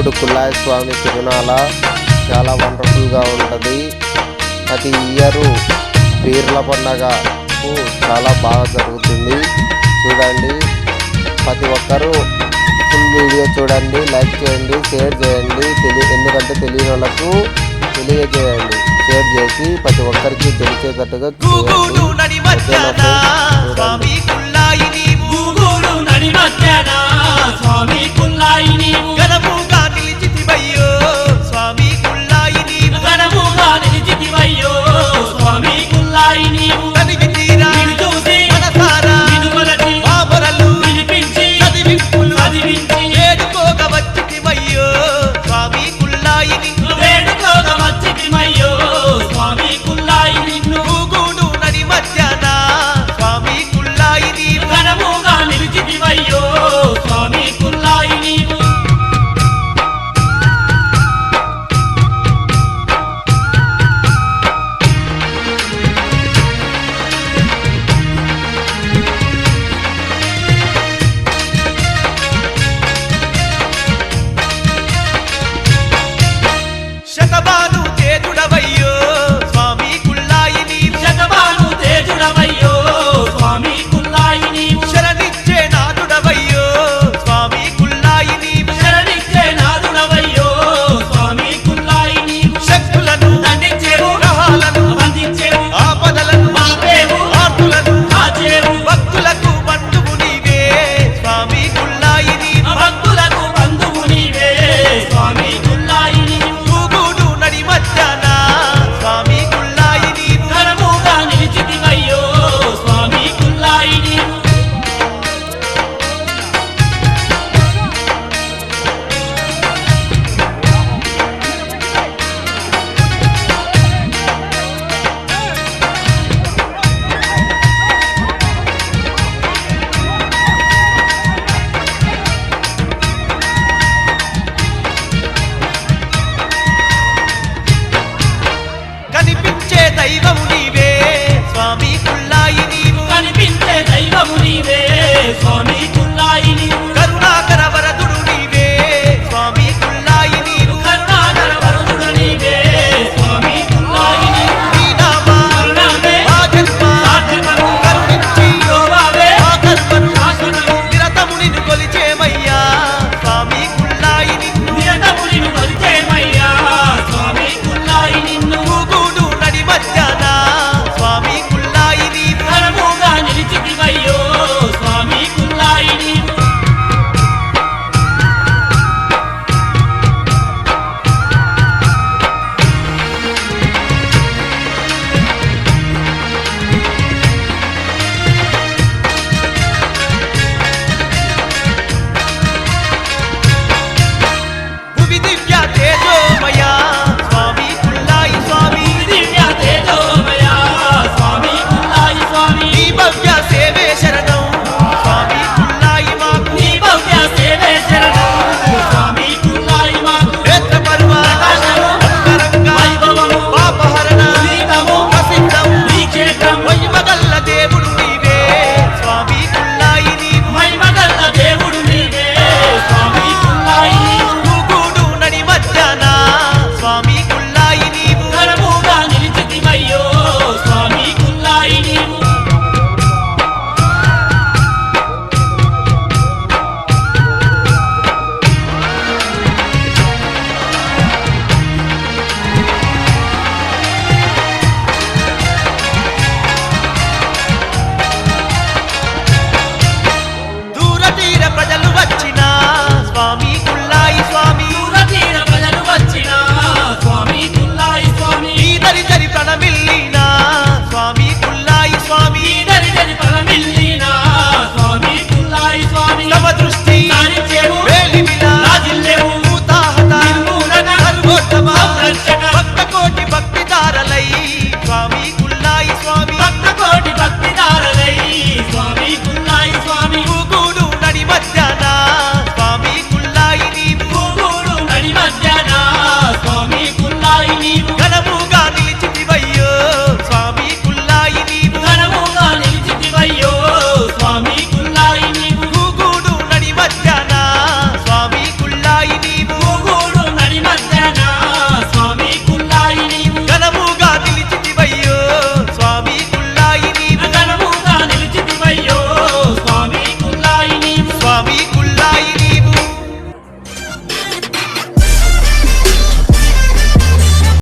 దేవుడు కుల్లాయ స్వామి తిరునాల చాలా వండర్ఫుల్గా ఉంటుంది. ప్రతి ఇయరు పీర్ల పండగకు చాలా బాగా జరుగుతుంది. చూడండి. ప్రతి ఒక్కరూ ఫుల్ వీడియో చూడండి లైక్ చేయండి షేర్ చేయండి. తెలియ ఎందుకంటే తెలియని వాళ్ళకు తెలియజేయండి. షేర్ చేసి ప్రతి ఒక్కరికి తెలిసేటట్టుగా చూడండి దైవము నీవే స్వామి కుళ్ళాయి నీవు. కనిపించే దైవము నీవే స్వామి Mommy.